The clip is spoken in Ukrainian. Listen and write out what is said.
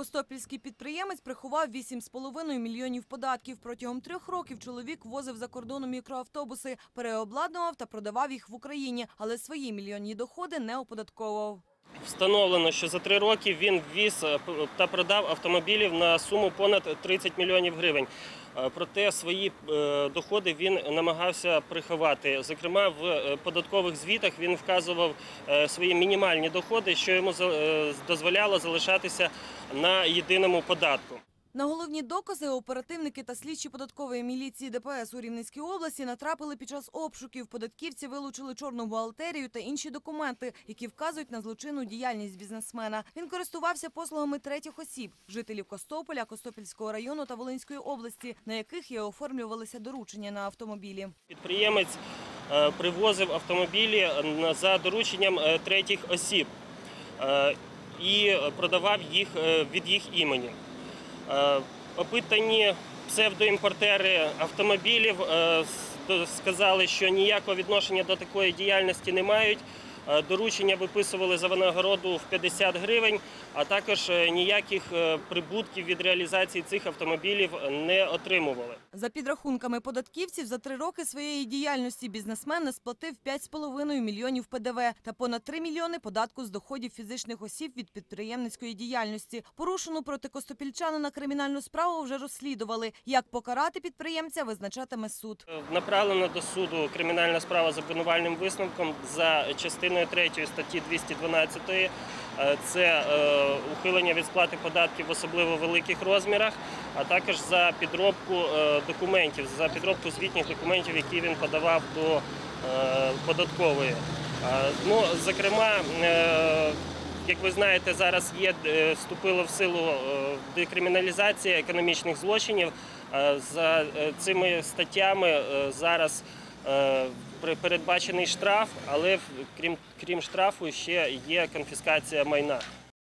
Костопільський підприємець приховав 8,5 мільйонів податків. Протягом трьох років чоловік возив за кордону мікроавтобуси, переобладнував та продавав їх в Україні, але свої мільйонні доходи не оподатковував. Встановлено, що за три роки він ввіз е, та продав автомобілів на суму понад 30 мільйонів гривень. Е, Проте свої е, доходи він намагався приховати. Зокрема, в податкових звітах він вказував свої мінімальні доходи, що йому дозволяло залишатися на єдиному податку. На головні докази оперативники та слідчі податкової міліції ДПС у Рівненській області натрапили під час обшуків. Податківці вилучили чорну бухгалтерію та інші документи, які вказують на злочинну діяльність бізнесмена. Він користувався послугами третіх осіб, жителів Костополя, Костопільського району та Волинської області, на яких і оформлювалися доручення на автомобілі. Підприємець е, привозив автомобілі е, за дорученням е, третіх осіб і продавав їх від їх імені. Е, Опитані псевдоімпортери автомобілів е, сказали, що ніякого відношення до такої діяльності не мають. Е, Доручення виписували за винагороду в 50 гривень, а також е, ніяких е, прибутків від реалізації цих автомобілів не отримували. За підрахунками податківців, за три роки своєї діяльності бізнесмен не сплатив 5,5 мільйонів ПДВ та понад 3 мільйони податку з доходів фізичних осіб від підприємницької діяльності. Порушену проти костопільчанина кримінальну справу вже розслідували. Як покарати підприємця, визначатиме суд. Направлена до суду кримінальна справа з обвинувальним висновком за частиною 3 статті 212. Е, Це е, ухилення від сплати податків в особливо великих розмірах, а також за підробку е, документів, за підробку звітних документів, які він подавав до податкової. Ну, зокрема, як ви знаєте, зараз є вступила в силу декриміналізація економічних злочинів. За цими статтями зараз передбачений штраф, але крім, крім штрафу ще є конфіскація майна.